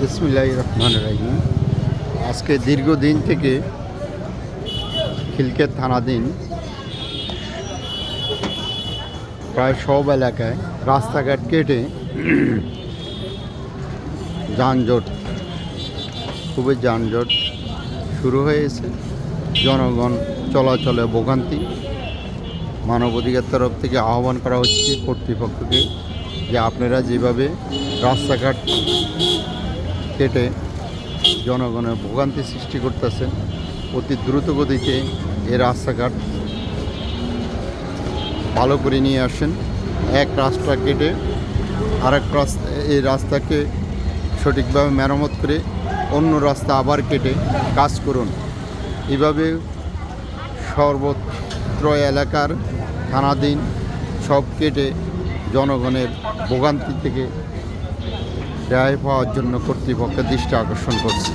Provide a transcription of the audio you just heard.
বিসমিল্লাহ রহমান রাহিম আজকে দীর্ঘদিন থেকে খিলকেত থানাধীন প্রায় সব এলাকায় রাস্তাঘাট কেটে যানজট, খুবই যানজট শুরু হয়েছে জনগণ চলাচলে ভোগান্তি। মানবাধিকার তরফ থেকে আহ্বান করা হচ্ছে কর্তৃপক্ষকে যে আপনারা যেভাবে রাস্তাঘাট কেটে জনগণের ভোগান্তি সৃষ্টি করতেছেন অতি দ্রুত গতিতে এই রাস্তাঘাট ভালো করে নিয়ে আসেন। এক রাস্তা কেটে আরেক রাস্তা, এই রাস্তাকে সঠিকভাবে মেরামত করে অন্য রাস্তা আবার কেটে কাজ করুন। এভাবে সর্বত্র এলাকার থানাধীন সব কেটে জনগণের ভোগান্তি থেকে রেহাই পাওয়ার জন্য কর্তৃপক্ষের দৃষ্টি আকর্ষণ করছে।